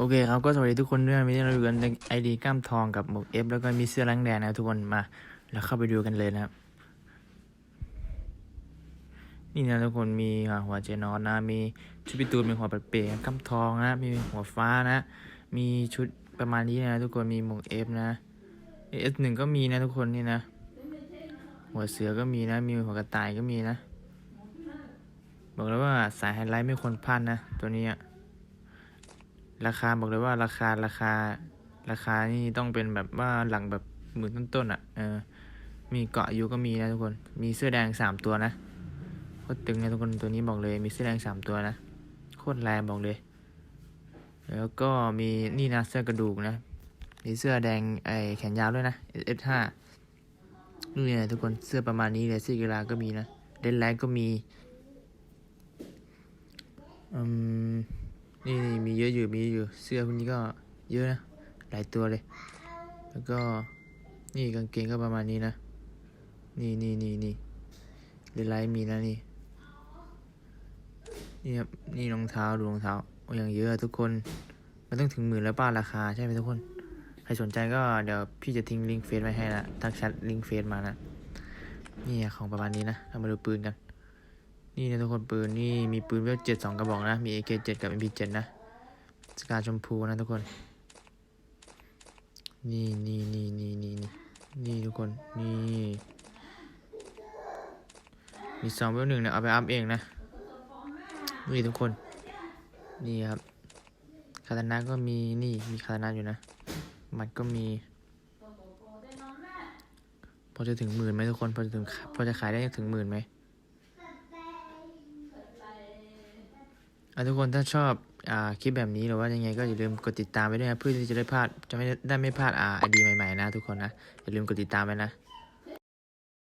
โอเคครับก็สวัสดีทุกคนด้วยวันนี้เราอยู่กันในไอดีกล้ามทองกับหมวกเอฟแล้วก็มีเสื้อแรงแดงนะทุกคนมาแล้วเข้าไปดูกันเลยนะครับ นี่นะทุกคนมีหัวเจนอนนะ มีชุดพิตูนมีหัวปัดเป๋กล้ามทองนะ มีหัวฟ้านะ มีชุดประมาณนี้นะทุกคนมีหมวกเอฟนะเอฟหนึ่งก็มีนะทุกคนนี่นะ หัวเสือก็มีนะ มีหัวกระต่ายก็มีนะ บอกเลยว่าสายไฮไลท์ไม่ควรพลาดนะตัวนี้อะ ราคาบอกเลยว่าราคาราคา ราคานี่ต้องเป็นแบบว่าหลังแบบหมื่นต้นๆอะเออมีเกาะอายุก็มีนะทุกคน มีเสื้อแดงสามตัวนะโคตรตึงนะทุกคนตัวนี้บอกเลย มีเสื้อแดงสามตัวนะโคตรแรงบอกเลย แล้วก็มีนี่นะเสื้อกระดูกนะ มีเสื้อแดงไอแขนยาวด้วยนะ S5 นี่นะทุกคนเสื้อประมาณนี้เลยเสื้อกีฬาก็มีนะเดนไลท์ก็มีอืม นี่นี่มีเยอะอยู่มีอยู่เสื้อพวกนี้ก็เยอะนะหลายตัวเลย แล้วก็นี่กางเกงก็ประมาณนี้นะ นี่นี่นี่นี่เลไลมีนะนี่นี่ครับนี่รองเท้าดูรองเท้าโอ้อย่างเยอะทุกคนมันต้องถึงหมื่นแล้วป้าราคาใช่ไหมทุกคนใครสนใจก็เดี๋ยวพี่จะทิ้งลิงก์เฟซไว้ให้นะทักแชทลิงก์เฟซมานะนี่ของประมาณนี้นะเรามาดูปืนกัน นี่นะทุกคนปืนนี่มีปืนเวลเจ็ดสองกระบอกนะ มี AK7 กับ MP7 นะ สกาชมพูนะทุกคน นี่นี่นี่นี่นี่นี่นี่ทุกคน นี่ มีสองเวลหนึ่งนะ เอาไปอัพเองนะ นี่ทุกคน นี่ครับคาตานะก็มีนี่มีคาตานะอยู่นะ มัดก็มีพอจะถึงหมื่นไหมทุกคน พอจะถึงพอจะขายได้ถึงหมื่นไหม อะ ทุกคนถ้าชอบอ่าคลิปแบบนี้หรือว่ายังไงก็อย่าลืมกดติดตามไปด้วยนะเพื่อที่จะได้พลาดจะไม่ได้ไม่พลาดอ่าไอดีใหม่ๆนะทุกคนนะอย่าลืมกดติดตามไปนะ